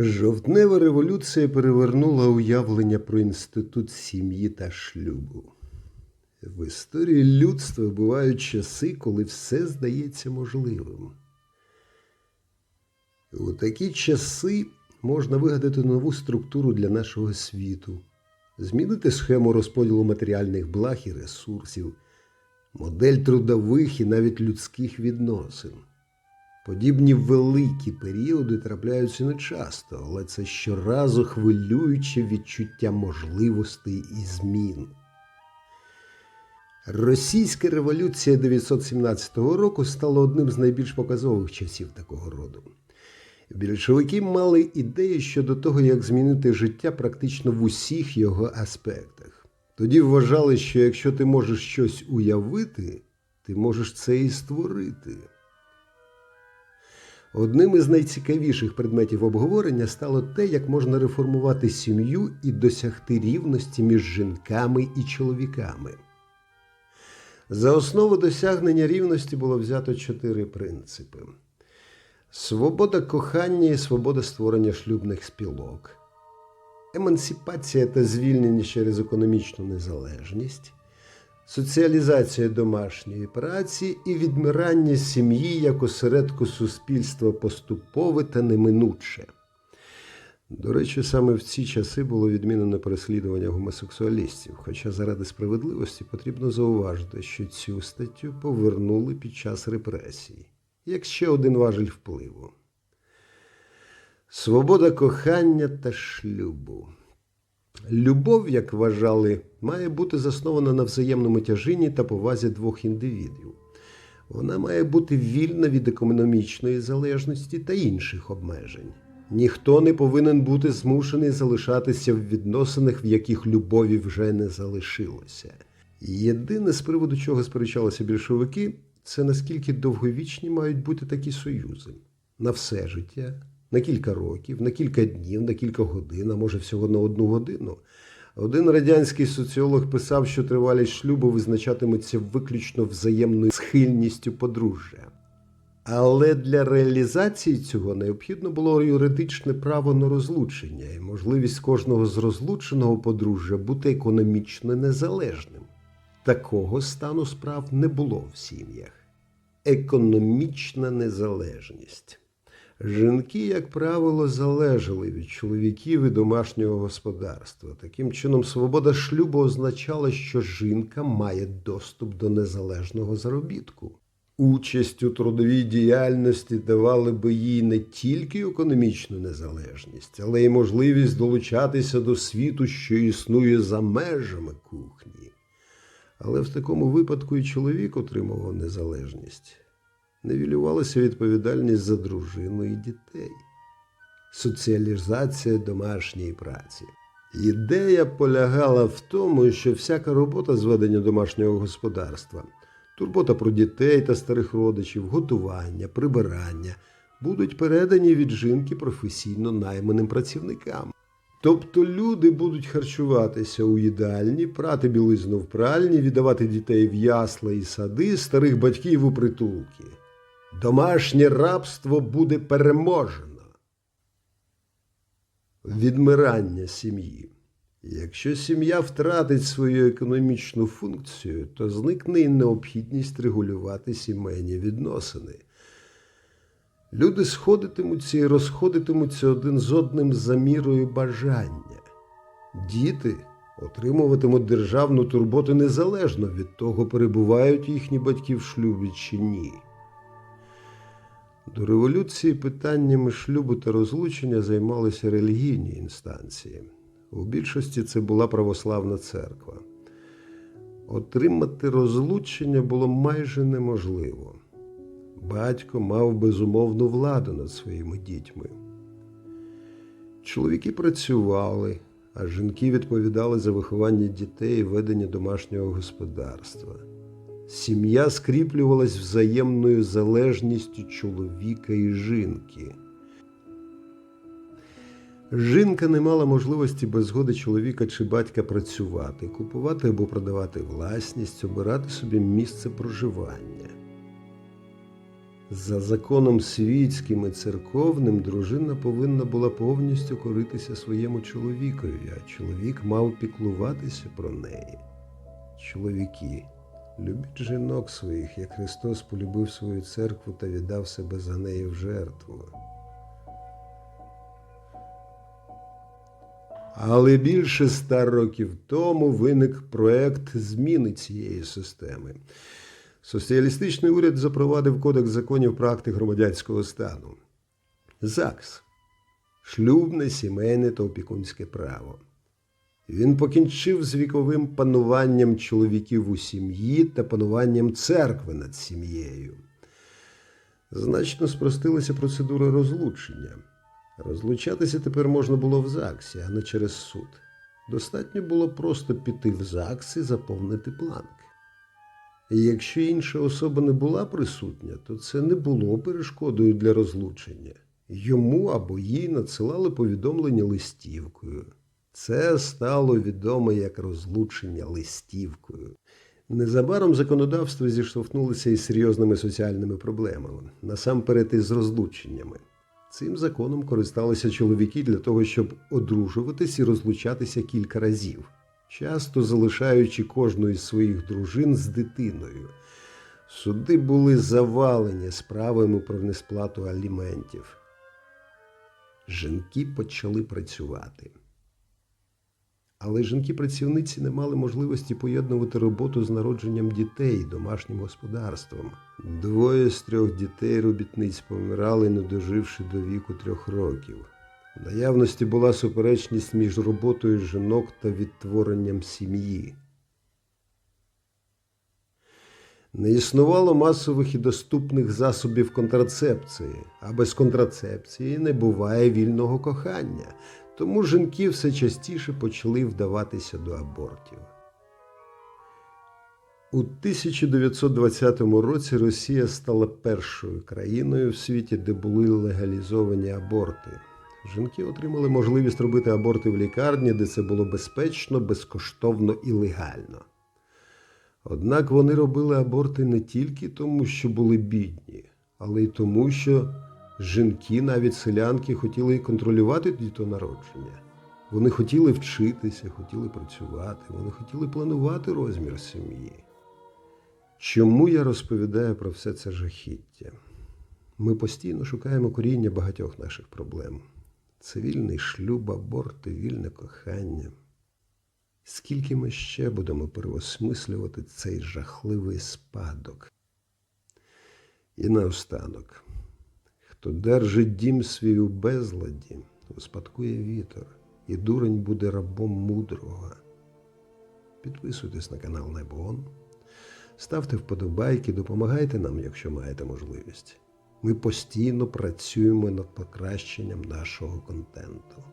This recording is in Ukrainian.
Жовтнева революція перевернула уявлення про інститут сім'ї та шлюбу. В історії людства бувають часи, коли все здається можливим. У такі часи можна вигадати нову структуру для нашого світу, змінити схему розподілу матеріальних благ і ресурсів, модель трудових і навіть людських відносин. Подібні великі періоди трапляються нечасто, але це щоразу хвилююче відчуття можливостей і змін. Російська революція 917 року стала одним з найбільш показових часів такого роду. Більшовики мали ідеї щодо того, як змінити життя практично в усіх його аспектах. Тоді вважали, що якщо ти можеш щось уявити, ти можеш це і створити. Одним із найцікавіших предметів обговорення стало те, як можна реформувати сім'ю і досягти рівності між жінками і чоловіками. За основу досягнення рівності було взято чотири принципи: свобода кохання і свобода створення шлюбних спілок, емансипація та звільнення через економічну незалежність, соціалізація домашньої праці і відмирання сім'ї як осередку суспільства поступове та неминуче. До речі, саме в ці часи було відмінено переслідування гомосексуалістів, хоча заради справедливості потрібно зауважити, що цю статтю повернули під час репресій, як ще один важель впливу. Свобода кохання та шлюбу. Любов, як вважали, має бути заснована на взаємному тяжінні та повазі двох індивідів. Вона має бути вільна від економічної залежності та інших обмежень. Ніхто не повинен бути змушений залишатися в відносинах, в яких любові вже не залишилося. Єдине, з приводу чого сперечалися більшовики, це наскільки довговічні мають бути такі союзи на все життя, на кілька років, на кілька днів, на кілька годин, а може всього на одну годину. Один радянський соціолог писав, що тривалість шлюбу визначатиметься виключно взаємною схильністю подружжя. Але для реалізації цього необхідно було юридичне право на розлучення і можливість кожного з розлученого подружжя бути економічно незалежним. Такого стану справ не було в сім'ях. Економічна незалежність. Жінки, як правило, залежали від чоловіків і домашнього господарства. Таким чином, свобода шлюбу означала, що жінка має доступ до незалежного заробітку. Участь у трудовій діяльності давали би їй не тільки економічну незалежність, але й можливість долучатися до світу, що існує за межами кухні. Але в такому випадку і чоловік отримував незалежність. Невілювалася відповідальність за дружину і дітей, соціалізація домашньої праці. Ідея полягала в тому, що всяка робота з ведення домашнього господарства, турбота про дітей та старих родичів, готування, прибирання будуть передані від жінки професійно найманим працівникам. Тобто люди будуть харчуватися у їдальні, прати білизну в пральні, віддавати дітей в ясла і сади, старих батьків у притулки. Домашнє рабство буде переможено. Відмирання сім'ї. Якщо сім'я втратить свою економічну функцію, то зникне і необхідність регулювати сімейні відносини. Люди сходитимуться і розходитимуться один з одним за мірою бажання. Діти отримуватимуть державну турботу незалежно від того, перебувають їхні батьки в шлюбі чи ні. До революції питаннями шлюбу та розлучення займалися релігійні інстанції. У більшості це була православна церква. Отримати розлучення було майже неможливо. Батько мав безумовну владу над своїми дітьми. Чоловіки працювали, а жінки відповідали за виховання дітей і ведення домашнього господарства. Сім'я скріплювалась взаємною залежністю чоловіка і жінки. Жінка не мала можливості без згоди чоловіка чи батька працювати, купувати або продавати власність, обирати собі місце проживання. За законом світським і церковним дружина повинна була повністю коритися своєму чоловікові, а чоловік мав піклуватися про неї. Чоловіки, любіть жінок своїх, як Христос полюбив свою церкву та віддав себе за неї в жертву. Але більше ста років тому виник проект зміни цієї системи. Соціалістичний уряд запровадив Кодекс законів практик громадянського стану. ЗАГС шлюбне, сімейне та опікунське право. Він покінчив з віковим пануванням чоловіків у сім'ї та пануванням церкви над сім'єю. Значно спростилася процедура розлучення. Розлучатися тепер можна було в ЗАГСі, а не через суд. Достатньо було просто піти в ЗАГС і заповнити бланк. І якщо інша особа не була присутня, то це не було перешкодою для розлучення. Йому або їй надсилали повідомлення листівкою. Це стало відомо як розлучення листівкою. Незабаром законодавство зіштовхнулося із серйозними соціальними проблемами, насамперед із розлученнями. Цим законом користалися чоловіки для того, щоб одружуватись і розлучатися кілька разів, часто залишаючи кожну із своїх дружин з дитиною. Суди були завалені справами про несплату аліментів. Жінки почали працювати. Але жінки-працівниці не мали можливості поєднувати роботу з народженням дітей домашнім господарством. Двоє з трьох дітей робітниць помирали, не доживши до віку трьох років. В наявності була суперечність між роботою жінок та відтворенням сім'ї. Не існувало масових і доступних засобів контрацепції, а без контрацепції не буває вільного кохання, тому жінки все частіше почали вдаватися до абортів. У 1920 році Росія стала першою країною в світі, де були легалізовані аборти. Жінки отримали можливість робити аборти в лікарні, де це було безпечно, безкоштовно і легально. Однак вони робили аборти не тільки тому, що були бідні, але й тому, що жінки, навіть селянки, хотіли контролювати дітонародження. Вони хотіли вчитися, хотіли працювати, вони хотіли планувати розмір сім'ї. Чому я розповідаю про все це жахіття? Ми постійно шукаємо коріння багатьох наших проблем: цивільний шлюб, аборти, вільне кохання. Скільки ми ще будемо переосмислювати цей жахливий спадок? І наостанок, хто держить дім свій у безладі, успадкує вітер, і дурень буде рабом мудрого. Підписуйтесь на канал Небон, ставте вподобайки, допомагайте нам, якщо маєте можливість. Ми постійно працюємо над покращенням нашого контенту.